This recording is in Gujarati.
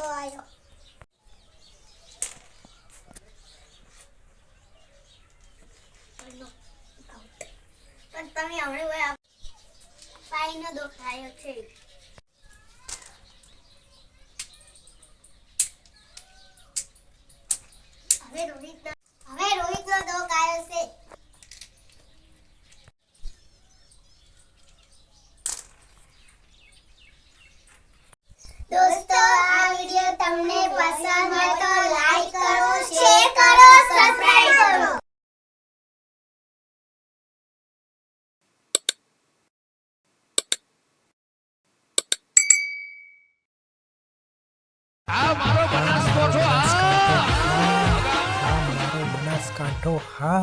ઝઘડો આવ્યો હવે રોહિત હવે રોહિત નો દોખ આવ્યો છે દોસ્તો પસંદ હોય તો લાઈક કરો શેર કરો સબસ્ક્રાઇબ કરો. આ મારો બનાસકોઠો આ આ મારો બનાસકાંઠો હા.